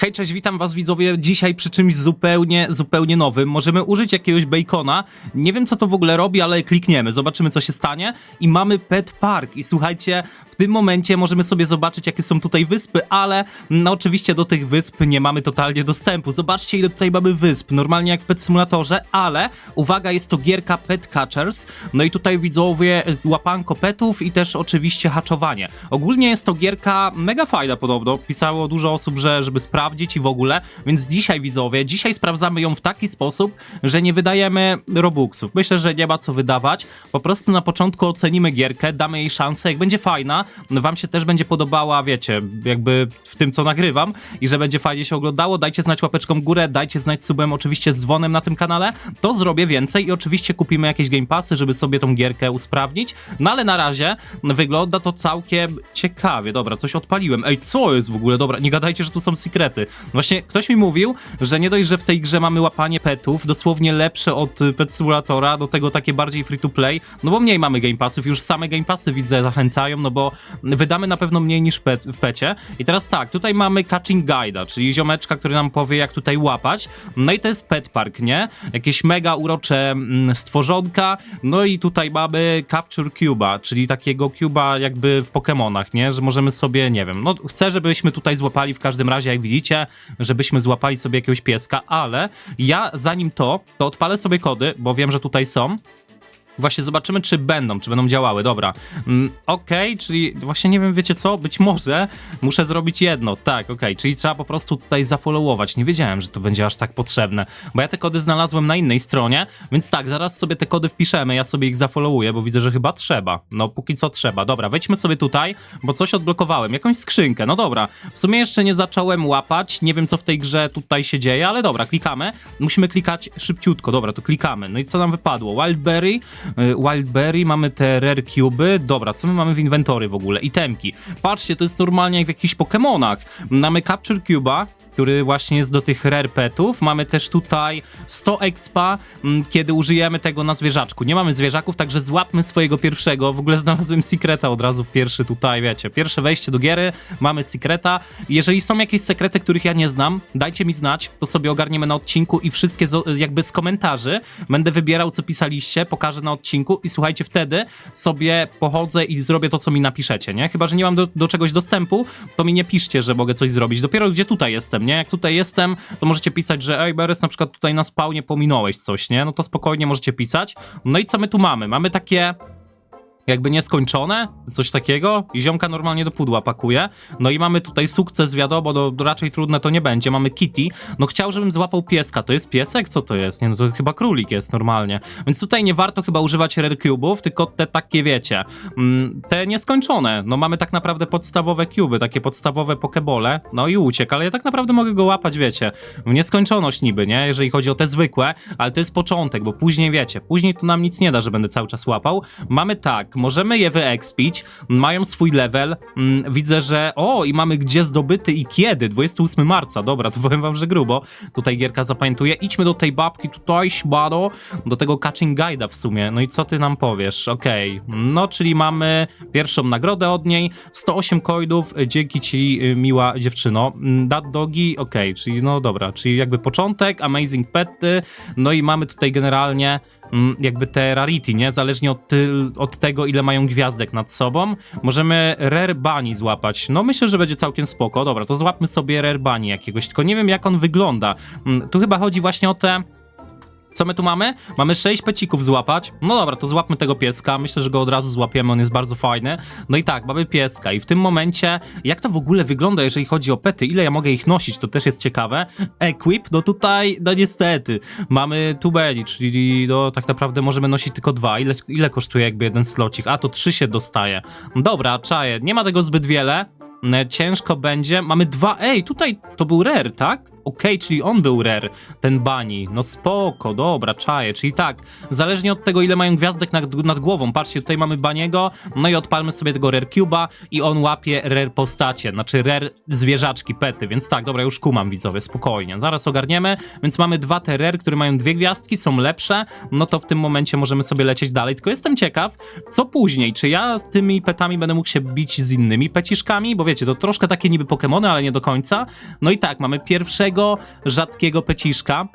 Hej, cześć, witam was widzowie. Dzisiaj przy czymś zupełnie, zupełnie nowym. Możemy użyć jakiegoś bacona. Nie wiem co to w ogóle robi, ale klikniemy, zobaczymy co się stanie. I mamy Pet Park. I słuchajcie, w tym momencie możemy sobie zobaczyć jakie są tutaj wyspy, ale no oczywiście do tych wysp nie mamy totalnie dostępu. Zobaczcie ile tutaj mamy wysp, normalnie jak w Pet Simulatorze, ale uwaga, jest to gierka Pet Catchers. No i tutaj widzowie łapanko petów i też oczywiście haczowanie. Ogólnie jest to gierka mega fajna podobno. Pisało dużo osób, że żeby sprawdzić i w ogóle, więc dzisiaj widzowie, dzisiaj sprawdzamy ją w taki sposób, że nie wydajemy robuxów. Myślę, że nie ma co wydawać. Po prostu na początku ocenimy gierkę, damy jej szansę. Jak będzie fajna, wam się też będzie podobała, wiecie, jakby w tym co nagrywam i że będzie fajnie się oglądało, dajcie znać łapeczką w górę, dajcie znać subem oczywiście z dzwonem na tym kanale, to zrobię więcej i oczywiście kupimy jakieś game passy, żeby sobie tą gierkę usprawnić. No ale na razie wygląda to całkiem ciekawie. Dobra, coś odpaliłem. Ej, co jest w ogóle? Dobra, nie gadajcie, że tu są sekrety. Właśnie ktoś mi mówił, że nie dość, że w tej grze mamy łapanie petów, dosłownie lepsze od y, Pet Simulatora, do tego takie bardziej free to play, no bo mniej mamy game passów, już same game passy widzę zachęcają, no bo wydamy na pewno mniej niż pet, w pecie. I teraz tak, tutaj mamy Catching Guide'a, czyli ziomeczka, który nam powie, jak tutaj łapać. No i to jest Pet Park, nie? Jakieś mega urocze mm, stworzonka. No i tutaj mamy Capture Cuba, czyli takiego Cuba jakby w Pokémonach, nie? Że możemy sobie, nie wiem, no chcę, żebyśmy tutaj złapali w każdym razie, jak widzicie, żebyśmy złapali sobie jakiegoś pieska, ale ja zanim to, to odpalę sobie kody, bo wiem, że tutaj są. Właśnie zobaczymy, czy będą, czy będą działały. Dobra. Mm, okej, czyli właśnie nie wiem, wiecie co? Być może muszę zrobić jedno. Tak, okej, czyli trzeba po prostu tutaj zafollowować. Nie wiedziałem, że to będzie aż tak potrzebne, bo ja te kody znalazłem na innej stronie, więc tak, zaraz sobie te kody wpiszemy, ja sobie ich zafollowuję, bo widzę, że chyba trzeba. No, póki co trzeba. Dobra, wejdźmy sobie tutaj, bo coś odblokowałem, jakąś skrzynkę. No dobra, w sumie jeszcze nie zacząłem łapać, nie wiem, co w tej grze tutaj się dzieje, ale dobra, klikamy. Musimy klikać szybciutko, dobra, to klikamy. No i co nam wypadło? Wildberry, Wildberry, mamy te Rare Cuby. Dobra, co my mamy w inwentory w ogóle? Itemki. Patrzcie, to jest normalnie jak w jakichś Pokémonach. Mamy Capture Cuba, który właśnie jest do tych rare. Mamy też tutaj 100 expa, mm, kiedy użyjemy tego na zwierzaczku. Nie mamy zwierzaków, także złapmy swojego pierwszego. W ogóle znalazłem secreta od razu pierwszy tutaj, wiecie. Pierwsze wejście do giery, mamy secreta. Jeżeli są jakieś sekrety, których ja nie znam, dajcie mi znać, to sobie ogarniemy na odcinku i wszystkie jakby z komentarzy będę wybierał, co pisaliście, pokażę na odcinku i słuchajcie, wtedy sobie pochodzę i zrobię to, co mi napiszecie, nie? Chyba, że nie mam do, do czegoś dostępu, to mi nie piszcie, że mogę coś zrobić. Dopiero gdzie tutaj jestem, nie? Jak tutaj jestem, to możecie pisać, że ej, Beres, na przykład tutaj na spawnie pominąłeś coś, nie? No to spokojnie możecie pisać. No i co my tu mamy? Mamy takie jakby nieskończone, coś takiego i ziomka normalnie do pudła pakuje. No i mamy tutaj sukces, wiadomo, no raczej trudne to nie będzie. Mamy Kitty. No chciał, żebym złapał pieska. To jest piesek? Co to jest? Nie, no to chyba królik jest normalnie. Więc tutaj nie warto chyba używać rare cube'ów, tylko te takie, wiecie, mm, te nieskończone. No mamy tak naprawdę podstawowe cuby, takie podstawowe pokebole. No i uciekł, ale ja tak naprawdę mogę go łapać, wiecie, w nieskończoność niby, nie? Jeżeli chodzi o te zwykłe, ale to jest początek, bo później, wiecie, później to nam nic nie da, że będę cały czas łapał. Mamy tak, możemy je wyexpić, mają swój level, mm, widzę, że o, i mamy gdzie zdobyty i kiedy, 28 marca, dobra, to powiem wam, że grubo, tutaj gierka zapamiętuje, idźmy do tej babki tutaj, śmado, do tego catching guide'a w sumie, no i co ty nam powiesz, okej, no, czyli mamy pierwszą nagrodę od niej, 108 coinów, dzięki ci, y, miła dziewczyno, Mm, dat dogi, okej, czyli no dobra, czyli jakby początek, amazing pety, no i mamy tutaj generalnie jakby te rarity, nie? Zależnie od, od tego, ile mają gwiazdek nad sobą. Możemy rare bunny złapać. No myślę, że będzie całkiem spoko. Dobra, to złapmy sobie rare bunny jakiegoś, tylko nie wiem jak on wygląda. Mm, Tu chyba chodzi właśnie o te... Co my tu mamy? Mamy sześć pecików złapać. No dobra, to złapmy tego pieska. Myślę, że go od razu złapiemy, on jest bardzo fajny. No i tak, mamy pieska i w tym momencie, jak to w ogóle wygląda, jeżeli chodzi o pety, ile ja mogę ich nosić, to też jest ciekawe. Equip, no tutaj, no niestety, mamy tubeli, czyli no tak naprawdę możemy nosić tylko dwa. Ile, ile kosztuje jakby jeden slocik? A, to trzy się dostaje. Dobra, czaję, nie ma tego zbyt wiele. Mm, Ciężko będzie. Mamy dwa. Ej, tutaj to był rare, tak? Okej, czyli on był rare, ten bani. No spoko, dobra, czaję, czyli tak, zależnie od tego, ile mają gwiazdek nad, nad głową, patrzcie, tutaj mamy baniego, no i odpalmy sobie tego rare cube'a i on łapie rare postacie, znaczy rare zwierzaczki, pety, więc tak, dobra, już kumam widzowie, spokojnie, zaraz ogarniemy, więc mamy dwa te rare, które mają dwie gwiazdki, są lepsze, no to w tym momencie możemy sobie lecieć dalej, tylko jestem ciekaw, co później, czy ja z tymi petami będę mógł się bić z innymi peciszkami, bo wiecie, to troszkę takie niby Pokemony, ale nie do końca, no i tak, mamy pierwszego rzadkiego peciszka,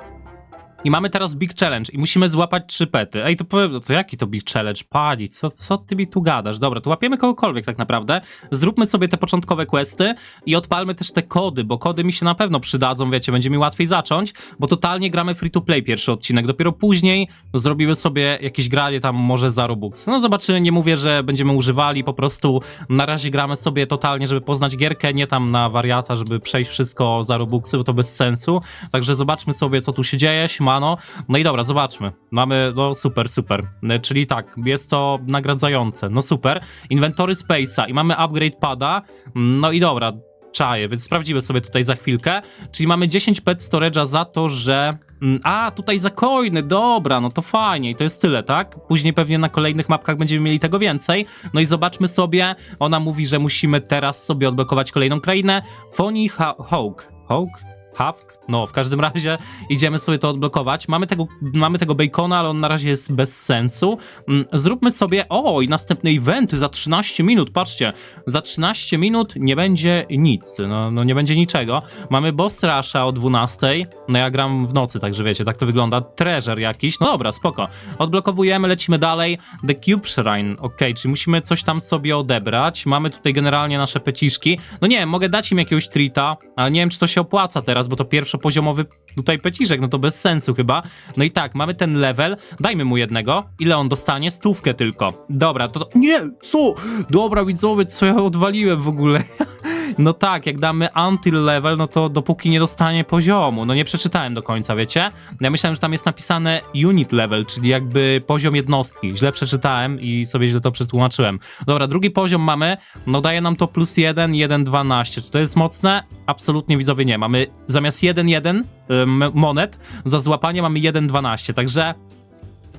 i mamy teraz Big Challenge i musimy złapać trzy pety. Ej, to powiem, no to jaki to Big Challenge? Pani, co, co ty mi tu gadasz? Dobra, to łapiemy kogokolwiek tak naprawdę. Zróbmy sobie te początkowe questy i odpalmy też te kody, bo kody mi się na pewno przydadzą, wiecie, będzie mi łatwiej zacząć, bo totalnie gramy free to play pierwszy odcinek. Dopiero później zrobimy sobie jakieś granie tam może za Robux. No zobaczymy, nie mówię, że będziemy używali, po prostu na razie gramy sobie totalnie, żeby poznać gierkę, nie tam na wariata, żeby przejść wszystko za Robuxy, bo to bez sensu. Także zobaczmy sobie, co tu się dzieje, siemano. No i dobra, zobaczmy. Mamy, no super, super. E, Czyli tak, jest to nagradzające. No super. Inwentory Space'a i mamy upgrade pada. No i dobra, czaję, więc sprawdzimy sobie tutaj za chwilkę. Czyli mamy 10 pet storage'a za to, że... mm, A, tutaj za coiny, dobra, no to fajnie i to jest tyle, tak? Później pewnie na kolejnych mapkach będziemy mieli tego więcej. No i zobaczmy sobie, ona mówi, że musimy teraz sobie odblokować kolejną krainę. Foni ha Hawk. Hawk? Hawk? No, w każdym razie idziemy sobie to odblokować. Mamy tego, mamy tego bacona, ale on na razie jest bez sensu. Mm, Zróbmy sobie. O, i następne eventy za 13 minut. Patrzcie, za 13 minut nie będzie nic. No, no nie będzie niczego. Mamy boss rusha o 12. No ja gram w nocy, także wiecie, tak to wygląda. Treasure jakiś. No dobra, spoko. Odblokowujemy, lecimy dalej. The Cube Shrine. Ok, czyli musimy coś tam sobie odebrać. Mamy tutaj generalnie nasze peciszki. No nie mogę dać im jakiegoś treata, ale nie wiem, czy to się opłaca teraz, bo to pierwszopoziomowy tutaj peciszek, no to bez sensu chyba. No i tak, mamy ten level, dajmy mu jednego. Ile on dostanie? Stówkę tylko. Dobra, to... Nie, co? Dobra, widzowie, co ja odwaliłem w ogóle? No tak, jak damy until level, no to dopóki nie dostanie poziomu. No nie przeczytałem do końca, wiecie? Ja myślałem, że tam jest napisane unit level, czyli jakby poziom jednostki. Źle przeczytałem i sobie źle to przetłumaczyłem. Dobra, drugi poziom mamy, no daje nam to plus 1, 1, 12. Czy to jest mocne? Absolutnie widzowie nie. Mamy zamiast 1, 1 ym, monet za złapanie mamy 1, 12, także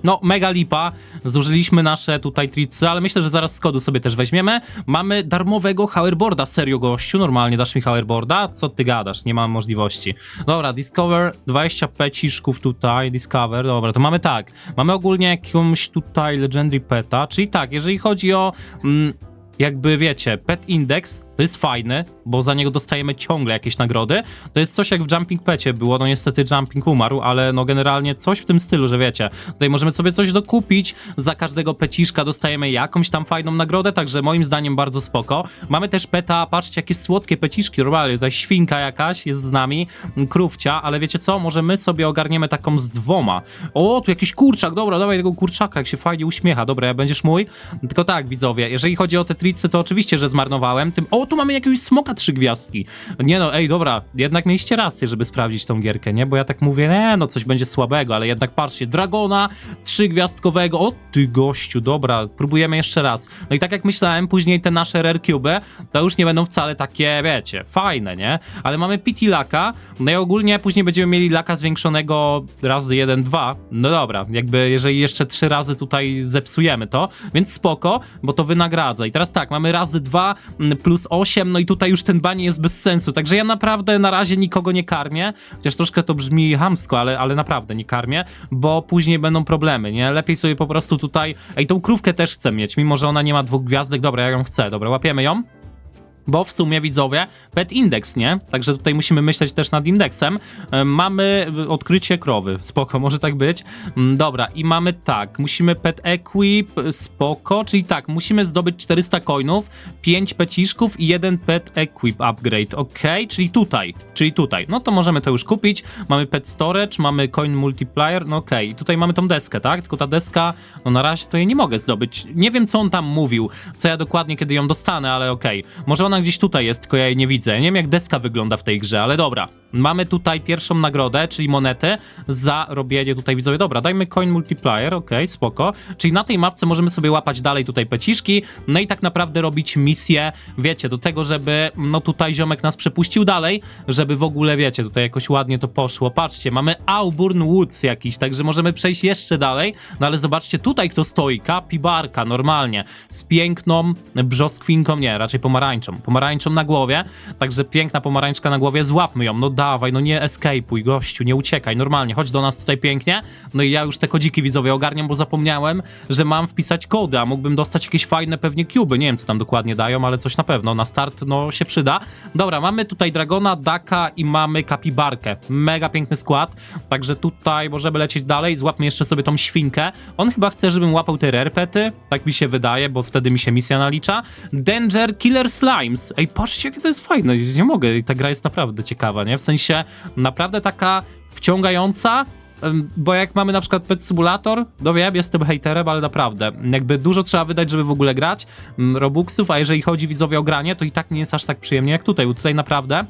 no, mega lipa. Zużyliśmy nasze tutaj tricy, ale myślę, że zaraz z kodu sobie też weźmiemy. Mamy darmowego hoverboarda. Serio, gościu, normalnie dasz mi hoverboarda? Co ty gadasz? Nie mam możliwości. Dobra, Discover, 20 peciszków tutaj, Discover, dobra, to mamy tak. Mamy ogólnie jakąś tutaj Legendary Peta, czyli tak, jeżeli chodzi o... Mm, jakby wiecie, Pet Index to jest fajny, bo za niego dostajemy ciągle jakieś nagrody. To jest coś jak w Jumping Pecie było, no niestety Jumping umarł, ale no generalnie coś w tym stylu, że wiecie, tutaj możemy sobie coś dokupić, za każdego peciszka dostajemy jakąś tam fajną nagrodę, także moim zdaniem bardzo spoko. Mamy też peta, patrzcie jakie słodkie peciszki, normalnie tutaj świnka jakaś jest z nami, krówcia, ale wiecie co, może my sobie ogarniemy taką z dwoma. O, tu jakiś kurczak, dobra, dawaj tego kurczaka, jak się fajnie uśmiecha, dobra, ja będziesz mój. Tylko tak, widzowie, jeżeli chodzi o te to oczywiście, że zmarnowałem. Tym... O, tu mamy jakiegoś smoka trzy gwiazdki. Nie no, ej, dobra, jednak mieliście rację, żeby sprawdzić tą gierkę, nie? Bo ja tak mówię, nie, no coś będzie słabego, ale jednak patrzcie, Dragona trzygwiazdkowego. O, ty gościu, dobra, próbujemy jeszcze raz. No i tak jak myślałem, później te nasze Rare Cube, to już nie będą wcale takie, wiecie, fajne, nie? Ale mamy Pity Laka, no i ogólnie później będziemy mieli Laka zwiększonego razy 1, 2. No dobra, jakby jeżeli jeszcze trzy razy tutaj zepsujemy to, więc spoko, bo to wynagradza. I teraz tak, mamy razy 2 plus 8, no i tutaj już ten banie jest bez sensu, także ja naprawdę na razie nikogo nie karmię, chociaż troszkę to brzmi hamsko, ale, ale naprawdę nie karmię, bo później będą problemy, nie? Lepiej sobie po prostu tutaj... Ej, tą krówkę też chcę mieć, mimo że ona nie ma dwóch gwiazdek, dobra, ja ją chcę, dobra, łapiemy ją. Bo w sumie widzowie, pet index, nie? Także tutaj musimy myśleć też nad indeksem. E, Mamy odkrycie krowy, spoko, może tak być. Mm, Dobra, i mamy tak, musimy pet equip, spoko, czyli tak, musimy zdobyć 400 coinów, 5 peciszków i jeden pet equip upgrade, ok? Czyli tutaj, czyli tutaj. No to możemy to już kupić. Mamy pet storage, mamy coin multiplier, no okej. I tutaj mamy tą deskę, tak? Tylko ta deska, no na razie to jej nie mogę zdobyć. Nie wiem, co on tam mówił, co ja dokładnie kiedy ją dostanę, ale okej. Może ona gdzieś tutaj jest, tylko ja jej nie widzę. Nie wiem, jak deska wygląda w tej grze, ale dobra. Mamy tutaj pierwszą nagrodę, czyli monety za robienie tutaj widzowie. Dobra, dajmy coin multiplier, okej, spoko. Czyli na tej mapce możemy sobie łapać dalej tutaj peciszki, no i tak naprawdę robić misję, wiecie, do tego, żeby no tutaj ziomek nas przepuścił dalej, żeby w ogóle, wiecie, tutaj jakoś ładnie to poszło. Patrzcie, mamy Auburn Woods jakiś, także możemy przejść jeszcze dalej, no ale zobaczcie tutaj kto stoi, kapibarka, normalnie, z piękną brzoskwinką, nie, raczej pomarańczą, pomarańczą na głowie, także piękna pomarańczka na głowie, złapmy ją, no dawaj, no nie escape'uj, gościu, nie uciekaj, normalnie, chodź do nas tutaj pięknie, no i ja już te kodziki widzowie ogarniam, bo zapomniałem, że mam wpisać kody, a mógłbym dostać jakieś fajne pewnie cuby, nie wiem co tam dokładnie dają, ale coś na pewno, na start no się przyda. Dobra, mamy tutaj Dragona, Daka i mamy Kapibarkę, mega piękny skład, także tutaj możemy lecieć dalej, złapmy jeszcze sobie tą świnkę, on chyba chce, żebym łapał te rare pety, tak mi się wydaje, bo wtedy mi się misja nalicza. Danger Killer Slimes, ej patrzcie jakie to jest fajne, nie mogę, ta gra jest naprawdę ciekawa, nie, w sensie naprawdę taka wciągająca, Bo jak mamy na przykład Pet Simulator, no wiem, jestem hejterem, ale naprawdę, jakby dużo trzeba wydać, żeby w ogóle grać ym, Robuxów, a jeżeli chodzi widzowie o granie, to i tak nie jest aż tak przyjemnie jak tutaj, bo tutaj naprawdę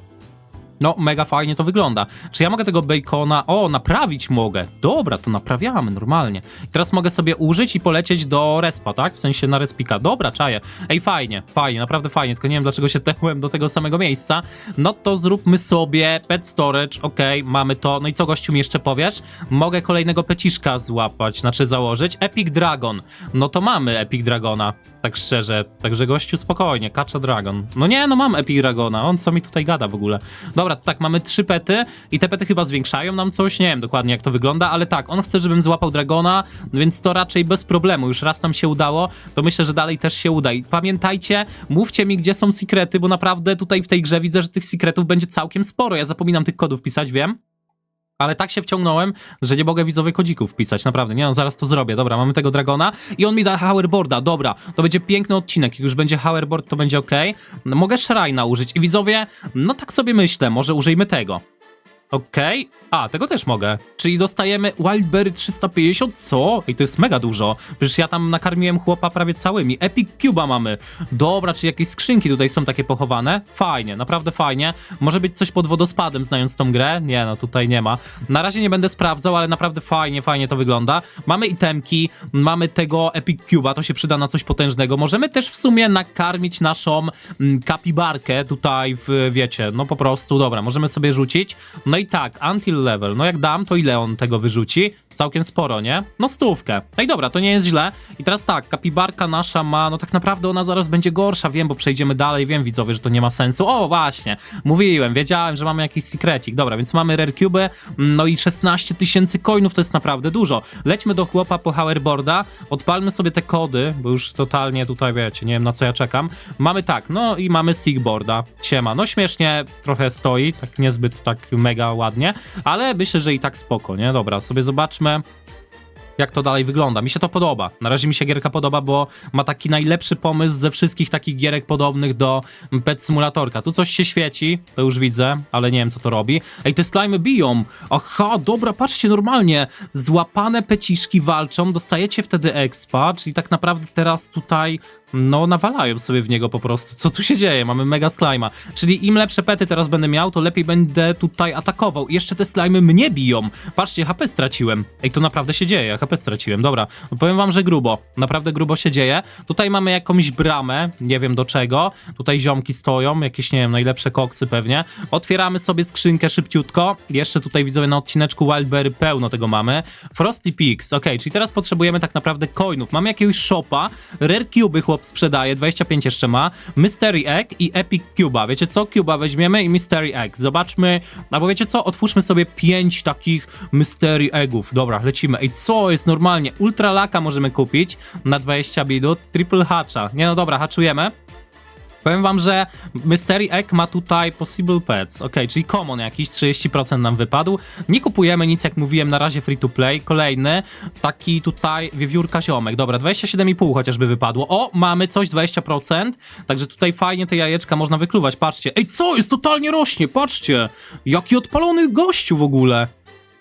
no, mega fajnie to wygląda. Czy ja mogę tego bacona... O, naprawić mogę. Dobra, to naprawiamy normalnie. I teraz mogę sobie użyć i polecieć do respa, tak? W sensie na respika. Dobra, czaję. Ej, fajnie, fajnie, naprawdę fajnie, tylko nie wiem dlaczego się tełem do tego samego miejsca. No to zróbmy sobie pet storage, okej, mamy to. No i co gościu mi jeszcze powiesz? Mogę kolejnego peciszka złapać, znaczy założyć. Epic Dragon. No to mamy Epic Dragona, tak szczerze. Także gościu spokojnie, Kacza Dragon. No nie, no mam Epic Dragona, on co mi tutaj gada w ogóle. Dobra, to tak, mamy trzy pety i te pety chyba zwiększają nam coś, nie wiem dokładnie jak to wygląda, ale tak, on chce, żebym złapał Dragona, więc to raczej bez problemu, już raz nam się udało, to myślę, że dalej też się uda. I pamiętajcie, mówcie mi, gdzie są sekrety, bo naprawdę tutaj w tej grze widzę, że tych sekretów będzie całkiem sporo. Ja zapominam tych kodów pisać, wiem. Ale tak się wciągnąłem, że nie mogę widzowie kodzików wpisać, naprawdę. Nie no, zaraz to zrobię. Dobra, mamy tego dragona i on mi da hoverboarda. Dobra, to będzie piękny odcinek. Jak już będzie hoverboard, to będzie ok. Mogę Shrina użyć i widzowie, no tak sobie myślę, może użyjmy tego. Okej. A, tego też mogę. Czyli dostajemy Wildberry 350? Co? I to jest mega dużo. Przecież ja tam nakarmiłem chłopa prawie całymi. Epic Cuba mamy. Dobra, czy jakieś skrzynki tutaj są takie pochowane? Fajnie, naprawdę fajnie. Może być coś pod wodospadem, znając tą grę? Nie, no tutaj nie ma. Na razie nie będę sprawdzał, ale naprawdę fajnie, fajnie to wygląda. Mamy itemki, mamy tego Epic Cuba, to się przyda na coś potężnego. Możemy też w sumie nakarmić naszą mm, kapibarkę tutaj w, wiecie, no po prostu, dobra, możemy sobie rzucić. No i tak, until level. No jak dam, to ile on tego wyrzuci? Całkiem sporo, nie? No stówkę. No i dobra, to nie jest źle. I teraz tak, kapibarka nasza ma, no tak naprawdę ona zaraz będzie gorsza, wiem, bo przejdziemy dalej, wiem widzowie, że to nie ma sensu. O, właśnie, mówiłem, wiedziałem, że mamy jakiś secrecik. Dobra, więc mamy rare cube, no i 16 tysięcy coinów to jest naprawdę dużo. Lećmy do chłopa po hoverboarda, odpalmy sobie te kody, bo już totalnie tutaj, wiecie, nie wiem na co ja czekam. Mamy tak, no i mamy sigboarda, siema. No śmiesznie trochę stoi, tak niezbyt tak mega ładnie, ale myślę, że i tak spoko, nie? Dobra, sobie zobaczmy jak to dalej wygląda. Mi się to podoba. Na razie mi się gierka podoba, bo ma taki najlepszy pomysł ze wszystkich takich gierek podobnych do Pet Simulatorka. Tu coś się świeci, to już widzę, ale nie wiem co to robi. Ej, te slimy biją. Aha, dobra, patrzcie, normalnie. Złapane peciszki walczą, dostajecie wtedy expa, czyli tak naprawdę teraz tutaj no nawalają sobie w niego po prostu. Co tu się dzieje? Mamy mega slima. Czyli im lepsze pety teraz będę miał, to lepiej będę tutaj atakował. I jeszcze te slimy mnie biją. Patrzcie, HP straciłem. Ej, to naprawdę się dzieje. HP straciłem. Dobra, no powiem wam, że grubo. Naprawdę grubo się dzieje. Tutaj mamy jakąś bramę, nie wiem do czego. Tutaj ziomki stoją, jakieś, nie wiem, najlepsze koksy pewnie. Otwieramy sobie skrzynkę szybciutko. Jeszcze tutaj widzowie na odcineczku Wildberry pełno tego mamy. Frosty Peaks, ok, czyli teraz potrzebujemy tak naprawdę coinów. Mamy jakiegoś shopa, Rare Cube chłop sprzedaje, 25 jeszcze ma, Mystery Egg i Epic Cuba. Wiecie co? Cuba weźmiemy i Mystery Egg. Zobaczmy, albo wiecie co? Otwórzmy sobie 5 takich Mystery Eggów. Dobra, lecimy. Ej, co jest normalnie? Ultra Laka możemy kupić na 20 bidut, Triple Hatcha. Nie no dobra, haczujemy. Powiem wam, że Mystery Egg ma tutaj Possible Pets. Ok, czyli common jakiś, 30% nam wypadł. Nie kupujemy nic, jak mówiłem, na razie free to play. Kolejny, taki tutaj wiewiórka ziomek. Dobra, 27,5 chociażby wypadło. O, mamy coś, 20%. Także tutaj fajnie te jajeczka można wykluwać. Patrzcie. Ej, co jest? Totalnie rośnie, patrzcie. Jaki odpalony gościu w ogóle.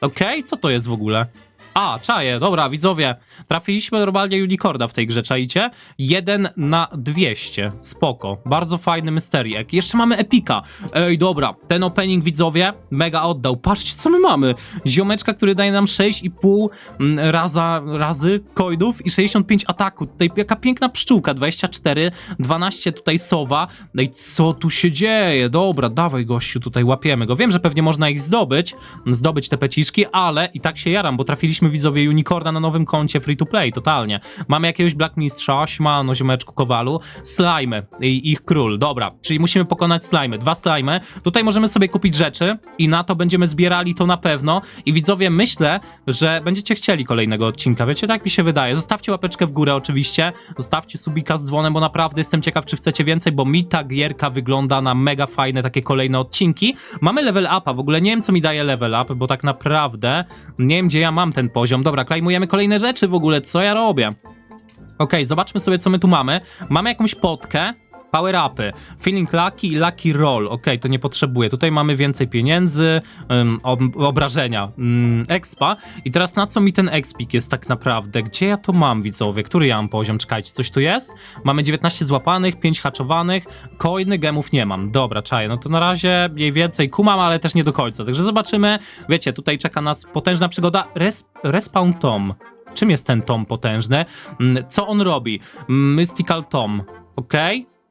Okej, co to jest w ogóle? A, czaję, dobra, widzowie. Trafiliśmy normalnie unicorda w tej grze, czaicie? 1 na 200. Spoko. Bardzo fajny mystery egg. Jeszcze mamy epika. Ej, dobra, ten opening, widzowie, mega oddał. Patrzcie, co my mamy. Ziomeczka, który daje nam 6,5 mm, raza, razy coinów i 65 ataku. Tutaj jaka piękna pszczółka, 24, 12 tutaj sowa. Ej, co tu się dzieje? Dobra, dawaj gościu, tutaj łapiemy go. Wiem, że pewnie można ich zdobyć, zdobyć te peciszki, ale i tak się jaram, bo trafiliśmy widzowie unicorna na nowym koncie free to play, totalnie. Mamy jakiegoś Black Mistrza, Śmano, ziomeczku, Kowalu, slime i ich król, dobra, czyli musimy pokonać slimy, dwa slimy. Tutaj możemy sobie kupić rzeczy i na to będziemy zbierali to na pewno i widzowie, myślę, że będziecie chcieli kolejnego odcinka, wiecie, tak mi się wydaje. Zostawcie łapeczkę w górę oczywiście, zostawcie subika z dzwonem, bo naprawdę jestem ciekaw, czy chcecie więcej, bo mi ta gierka wygląda na mega fajne takie kolejne odcinki. Mamy level upa, w ogóle nie wiem, co mi daje level up, bo tak naprawdę nie wiem, gdzie ja mam ten poziom. Dobra, klejmujemy kolejne rzeczy w ogóle, co ja robię? Okej, zobaczmy sobie, co my tu mamy. Mamy jakąś potkę, power upy, feeling lucky i lucky roll. Okej, to nie potrzebuję. Tutaj mamy więcej pieniędzy, ym, ob obrażenia, ym, expa. I teraz na co mi ten expik jest tak naprawdę? Gdzie ja to mam, widzowie? Który ja mam poziom? Czekajcie, coś tu jest? Mamy 19 złapanych, 5 haczowanych, coiny, gemów nie mam. Dobra, czaję. No to na razie mniej więcej kumam, ale też nie do końca. Także zobaczymy. Wiecie, tutaj czeka nas potężna przygoda. Res Respawn Tom. Czym jest ten tom potężny? Mm, Co on robi? Mystical Tom, ok?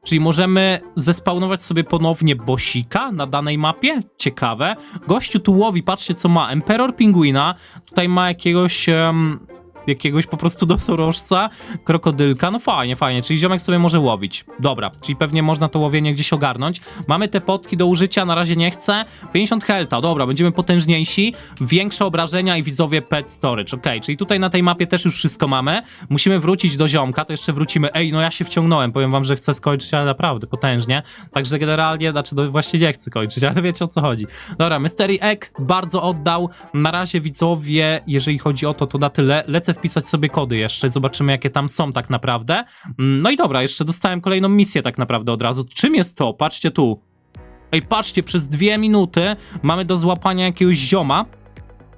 Czyli możemy zespawnować sobie ponownie bosika na danej mapie? Ciekawe. Gościu tu łowi, patrzcie co ma. Emperor Pingwina, tutaj ma jakiegoś... em, jakiegoś po prostu dosorożca, krokodylka, no fajnie, fajnie, czyli ziomek sobie może łowić. Dobra, czyli pewnie można to łowienie gdzieś ogarnąć. Mamy te potki do użycia, na razie nie chcę. 50 helta, dobra, będziemy potężniejsi, większe obrażenia i widzowie pet storage, okej, czyli tutaj na tej mapie też już wszystko mamy. Musimy wrócić do ziomka, to jeszcze wrócimy. Ej, no ja się wciągnąłem, powiem wam, że chcę skończyć, ale naprawdę, potężnie. Także generalnie, znaczy no właśnie nie chcę kończyć, ale wiecie o co chodzi. Dobra, Mystery Egg bardzo oddał. Na razie widzowie, jeżeli chodzi o to, to na tyle. Lecę wpisać sobie kody jeszcze, zobaczymy jakie tam są tak naprawdę. Mm, No i dobra, jeszcze dostałem kolejną misję tak naprawdę od razu. Czym jest to? Patrzcie tu. Ej, patrzcie, przez dwie minuty mamy do złapania jakiegoś zioma.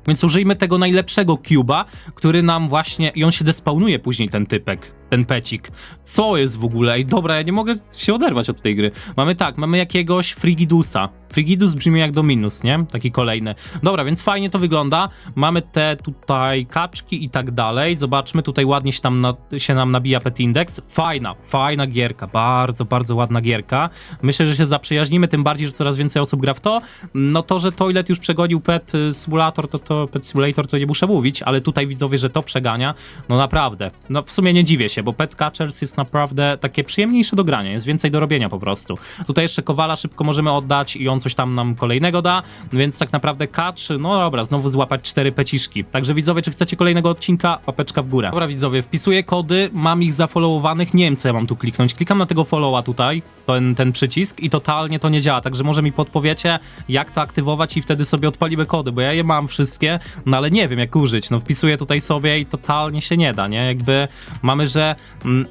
Więc użyjmy tego najlepszego cuba, który nam właśnie. I on się despawnuje później, ten typek, ten pecik. Co jest w ogóle? Ej, dobra, ja nie mogę się oderwać od tej gry. Mamy tak, mamy jakiegoś Frigidusa. Frigidus brzmi jak Dominus, nie? Taki kolejny. Dobra, więc fajnie to wygląda. Mamy te tutaj kaczki i tak dalej. Zobaczmy, tutaj ładnie się, tam na, się nam nabija pet index. Fajna, fajna gierka. Bardzo, bardzo ładna gierka. Myślę, że się zaprzyjaźnimy, tym bardziej, że coraz więcej osób gra w to. No to, że Toilet już przegonił Pet y, Simulator, to, to Pet Simulator to nie muszę mówić, ale tutaj widzowie, że to przegania, no naprawdę. No w sumie nie dziwię się, bo Pet Catchers jest naprawdę takie przyjemniejsze do grania, jest więcej do robienia po prostu. Tutaj jeszcze Kowala szybko możemy oddać i on coś tam nam kolejnego da, więc tak naprawdę Catch, no dobra, znowu złapać cztery peciszki. Także widzowie, czy chcecie kolejnego odcinka, łapeczka w górę. Dobra widzowie, wpisuję kody, mam ich zafollowowanych, nie wiem co ja mam tu kliknąć. Klikam na tego followa tutaj, ten, ten przycisk i totalnie to nie działa, także może mi podpowiecie, jak to aktywować i wtedy sobie odpalimy kody, bo ja je mam wszystkie, no ale nie wiem jak użyć. No wpisuję tutaj sobie i totalnie się nie da, nie? Jakby mamy, że... Mm,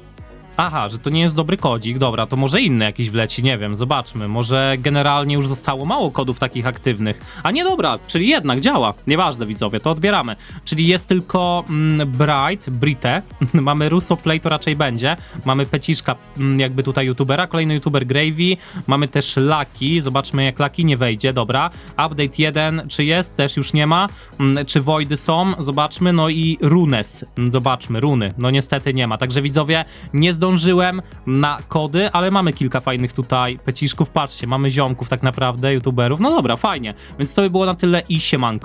Aha, że to nie jest dobry kodzik. Dobra, to może inny jakiś wleci, nie wiem, zobaczmy. Może generalnie już zostało mało kodów takich aktywnych. A nie dobra, czyli jednak działa. Nieważne, widzowie, to odbieramy. Czyli jest tylko mm, Bright, Brite. Mamy Russo Play, to raczej będzie. Mamy Peciszka, mm, jakby tutaj youtubera. Kolejny youtuber Gravy. Mamy też Lucky. Zobaczmy, jak Lucky nie wejdzie. Dobra. Update 1, czy jest? Też już nie ma. Mm, Czy Voidy są? Zobaczmy. No i Runes. Zobaczmy, runy. No niestety nie ma. Także widzowie, nie zdążyłem na kody, ale mamy kilka fajnych tutaj peciszków. Patrzcie, mamy ziomków tak naprawdę, youtuberów. No dobra, fajnie. Więc to by było na tyle i siemanko.